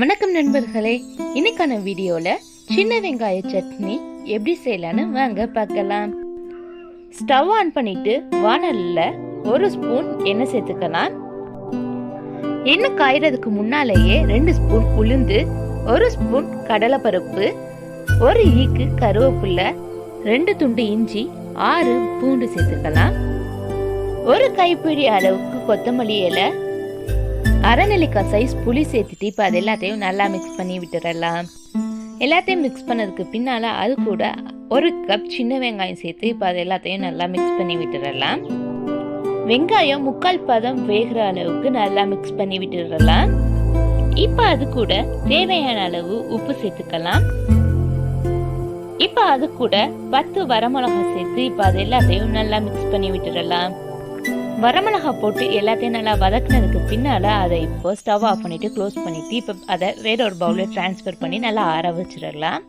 வணக்கம் நண்பர்களே. இன்னைக்கான வீடியோல சின்ன வெங்காய சட்னி எப்படி செய்யலான்னு வாங்க பார்க்கலாம். ஸ்டவ் ஆன் பண்ணிட்டு வானல்ல ஒரு ஸ்பூன் எண்ணெய் சேர்த்துக்கலாம். எண்ணெய் காயறதுக்கு முன்னாலேயே ரெண்டு ஸ்பூன் உளுந்து ஒரு ஸ்பூன் கடலைப்பருப்பு ஒரு ஈக்கு கருவேப்புள்ள ரெண்டு துண்டு இஞ்சி ஆறு பூண்டு சேர்த்துக்கலாம். ஒரு கைப்பிடி அளவுக்கு கொத்தமல்லி இலை அரைநெல்லிக்காய் சைஸ் புளி சேர்த்துட்டு இப்போ அது எல்லாத்தையும் நல்லா மிக்ஸ் பண்ணி விட்டுறலாம். எல்லாத்தையும் மிக்ஸ் பண்ணதுக்கு பின்னால் அது கூட ஒரு கப் சின்ன வெங்காயம் சேர்த்து இப்போ அது எல்லாத்தையும் நல்லா மிக்ஸ் பண்ணி விட்டுறலாம். வெங்காயம் முக்கால் பதம் வேகிற அளவுக்கு நல்லா மிக்ஸ் பண்ணி விட்டுறலாம். இப்போ அது கூட தேவையான அளவு உப்பு சேர்த்துக்கலாம். இப்போ அது கூட பத்து வரமிளகாய் சேர்த்து இப்போ அது எல்லாத்தையும் நல்லா மிக்ஸ் பண்ணி விட்டுறலாம். வரமிளகா போட்டு எல்லாத்தையும் நல்லா வதக்குனதுக்கு பின்னால் அதை இப்போ ஸ்டவ் ஆஃப் பண்ணிட்டு க்ளோஸ் பண்ணிட்டு இப்போ அதை வேற ஒரு பவுலில் ட்ரான்ஸ்ஃபர் பண்ணி நல்லா ஆற வச்சிடலாம்.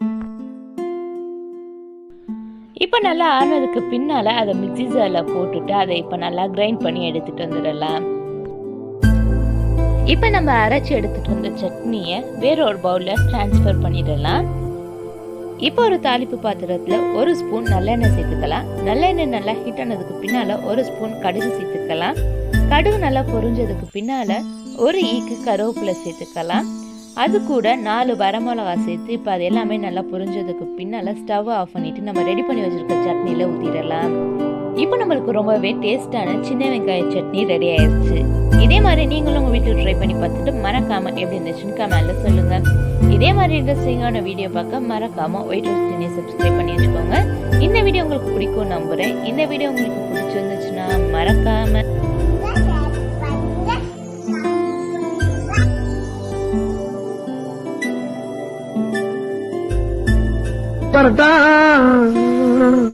இப்போ நல்லா ஆறினதுக்கு பின்னால் அதை மிக்ஸி ஜாரில் போட்டுட்டு அதை இப்போ நல்லா கிரைண்ட் பண்ணி எடுத்துட்டு வந்துடலாம். இப்போ நம்ம அரைச்சி எடுத்துட்டு வந்த சட்னியை வேற ஒரு பவுலில் ட்ரான்ஸ்ஃபர் பண்ணிடலாம். இப்போ ஒரு தாளிப்பு பாத்திரத்துல ஒரு ஸ்பூன் நல்லெண்ணெய் சேர்த்துக்கலாம். நல்லெண்ணெய் நல்லா ஹீட் ஆனதுக்கு பின்னால ஒரு ஸ்பூன் கடுகு சேர்த்துக்கலாம். கடுகு நல்லா பொரிஞ்சதுக்கு பின்னால ஒரு ஈக்கு கருவேப்பிலை சேர்த்துக்கலாம். அது கூட நாலு வரமிளகா சேர்த்து இப்போ அது எல்லாமே நல்லா பொரிஞ்சதுக்கு பின்னால் ஸ்டவ் ஆஃப் பண்ணிட்டு நம்ம ரெடி பண்ணி வச்சிருக்க சட்னியில் ஊற்றிடலாம் இப்போ நம்மளுக்கு ரொம்பவே டேஸ்டான சின்ன வெங்காய சட்னி ரெடி ஆயிடுச்சு இதே மாதிரி நீங்களும் உங்க வீட்டில் ட்ரை பண்ணி பார்த்துட்டு மறக்காம எப்படி இருந்துச்சுன்னு கமெண்ட்ல சொல்லுங்க. இதே மாதிரி இன்ட்ரெஸ்டிங்கான வீடியோ பார்க்க மறக்காம ஒயிட் ஹவுஸ் டினியை சப்ஸ்கிரைப் பண்ணி வச்சுக்கோங்க. இந்த வீடியோ உங்களுக்கு பிடிக்கும் நம்புறேன். இந்த வீடியோ உங்களுக்கு பிடிச்சிருந்துச்சுன்னா மறக்காம பரட்டா